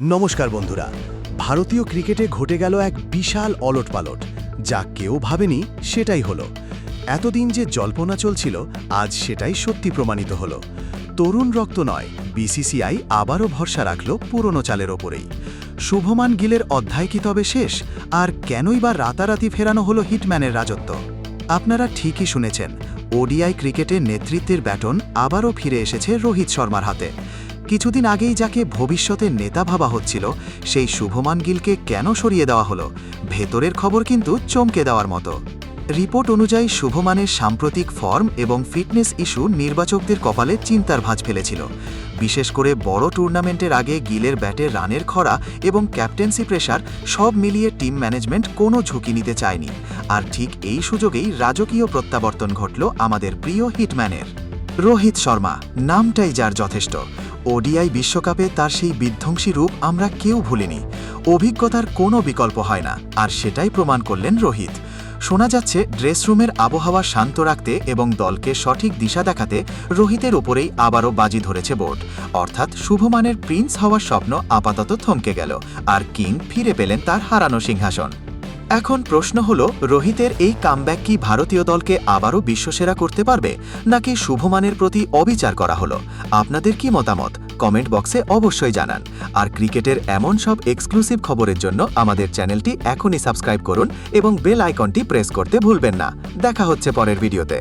নমস্কার বন্ধুরা। ভারতীয় ক্রিকেটে ঘটে গেল এক বিশাল অলটপালট, যা কেউ ভাবেনি সেটাই হলো। এতদিন যে জল্পনা চলছিল, আজ সেটাই সত্যি প্রমাণিত হলো। তরুণ রক্ত নয়, বিসিসিআই আবারও ভরসা রাখল পুরনো চালের ওপরেই। শুভমান গিলের অধ্যায় কি তবে শেষ? আর কেনই বা রাতারাতি ফেরানো হলো হিটম্যানের রাজত্ব? আপনারা ঠিকই শুনেছেন, ওডিআই ক্রিকেটে নেতৃত্বের ব্যাটন আবারও ফিরে এসেছে রোহিত শর্মার হাতে। কিছুদিন আগেই যাকে ভবিষ্যতের নেতা ভাবা হচ্ছিল, সেই শুভমান গিলকে কেন সরিয়ে দেওয়া হলো? ভেতরের খবর কিন্তু চমকে দেওয়ার মতো। রিপোর্ট অনুযায়ী শুভমানের সাম্প্রতিক ফর্ম এবং ফিটনেস ইস্যু নির্বাচকদের কপালে চিন্তার ভাঁজ ফেলেছিল। বিশেষ করে বড় টুর্নামেন্টের আগে গিলের ব্যাটে রানের খরা এবং ক্যাপ্টেন্সি প্রেশার সব মিলিয়ে টিম ম্যানেজমেন্ট কোনো ঝুঁকি নিতে চায়নি। আর ঠিক এই সুযোগেই রাজকীয় প্রত্যাবর্তন ঘটল আমাদের প্রিয় হিটম্যানের। রোহিত শর্মা, নামটাই যার যথেষ্ট। ওডিআই বিশ্বকাপে তার সেই বিধ্বংসী রূপ আমরা কেউ ভুলিনি। অভিজ্ঞতার কোনো বিকল্প হয় না, আর সেটাই প্রমাণ করলেন রোহিত। শোনা যাচ্ছে, ড্রেসরুমের আবহাওয়া শান্ত রাখতে এবং দলকে সঠিক দিশা দেখাতে রোহিতের ওপরেই আবারও বাজি ধরেছে বোর্ড। অর্থাৎ শুভমানের প্রিন্স হওয়ার স্বপ্ন আপাতত থমকে গেল, আর কিং ফিরে পেলেন তার হারানো সিংহাসন। এখন প্রশ্ন হল, রোহিতের এই কামব্যাক কি ভারতীয় দলকে আবারও বিশ্বসেরা করতে পারবে? নাকি শুভমানের প্রতি অবিচার করা হলো? আপনাদের কি মতামত? কমেন্ট বক্সে অবশ্যই জানান। আর ক্রিকেটের এমন সব এক্সক্লুসিভ খবরের জন্য আমাদের চ্যানেলটি এখনই সাবস্ক্রাইব করুন এবং বেল আইকনটি প্রেস করতে ভুলবেন না। দেখা হচ্ছে পরের ভিডিওতে